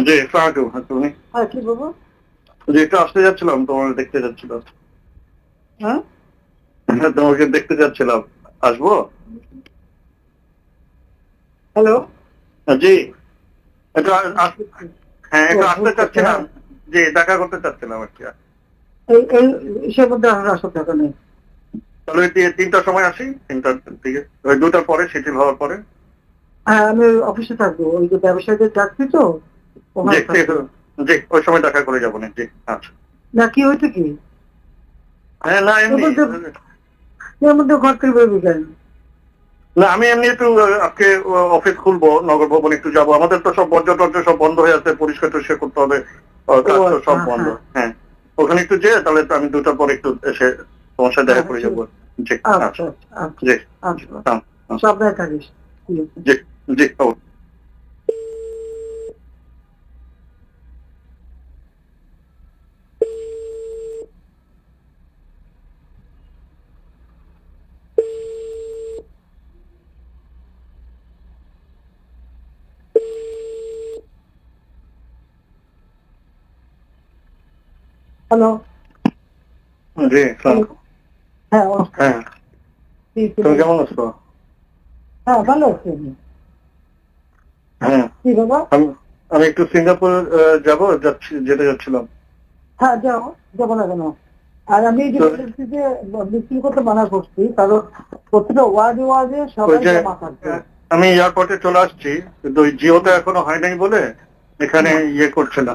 হ্যাঁ তুমি? হ্যাঁ কি বলব? যে একটু আসতে যাচ্ছিলাম তোমার দেখতে যাচ্ছিলাম। হ্যাঁ? হ্যাঁ, তোমাকে দেখতে যাচ্ছিলাম। আসব? হ্যালো? হ্যাঁ, জি। একটু হ্যাঁ একটু আসতে চাচ্ছিলাম। জি দেখা করতে চাচ্ছিলাম আর কি। এই এই ইসের মধ্যে আসার টাকা নেই তাহলে তিনটার সময় আসি তিনটার দিকে। ওই দুটার পরে সেটিল হওয়ার পরে। হ্যাঁ আমি অফিসে থাকব। ওই যে ব্যবসায়ীদের চাকরি তো জি ওই সময় দেখা করে যাব না জি আচ্ছা না কি হয়েছে কি? হ্যাঁ না এমনি এর মধ্যে ঘর থেকে বেরোবি কেন না আমি এমনি একটু আজকে অফিস খুলবো নগর ভবন একটু যাব। আমাদের তো সব বর্জ্য টর্জ্য সব বন্ধ হয়ে আছে পরিষ্কার টরিষ্কার করতে হবে তো সব আচ্ছা, বন্ধ। হ্যাঁ। হ্যাঁ ওখানে একটু যেয়ে তাহলে তো আমি দুটার পর একটু এসে তোমার সাথে দেখা হ্যাঁ, করে যাব। জি আচ্ছা আচ্ছা। আচ্ছা আচ্ছা জি আচ্ছা। হ্যাঁ, হ্যাঁ। সাবধানে থাকিস জি জি হ্যালো জি হ্যাঁ হ্যাঁ। তুমি কেমন আছো? হ্যাঁ ভালো আছি। আমি। হ্যাঁ। কি বাবা আমি একটু সিঙ্গাপুর যাব যাচ্ছি যেতে যাচ্ছিলাম। হ্যাঁ যাও যাব না কেন? আর আমি যে বলেছি যে বিক্রি করতে মানা করছি কারণ প্রতিটা ওয়ার্ডে ওয়ার্ডে সবাই আমি এয়ারপোর্টে চলে আসছি কিন্তু ওই জিওটা এখনও হয় নাই বলে এখানে ইয়ে করছে না।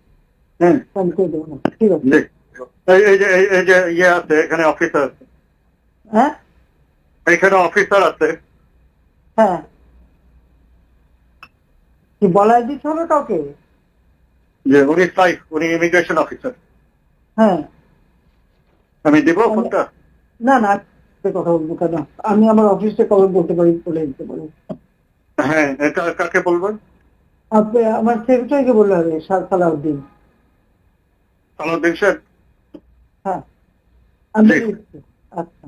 হ্যাঁ আমি করে দেবো না ঠিক আছে? এই যে এই- এই যে ইয়ে আছে এখানে অফিসার হ্যাঁ? এখানে অফিসার আছে। হ্যাঁ। কি বলাই কাউকে? যে উনি সাইফ উনি ইমিগ্রেশন অফিসার হ্যাঁ। আমি দিব ফোনটা? না না কথা বলব কেন? আমি আমার অফিসে কবে বলতে পারি বলে দিতে পারি। হ্যাঁ কাকে বলবেন? আপনি আমার সেক্রেটারিকে বললে হবে সাল সালাউদ্দিন। সালাউদ্দিন শেখ। হ্যাঁ। আচ্ছা।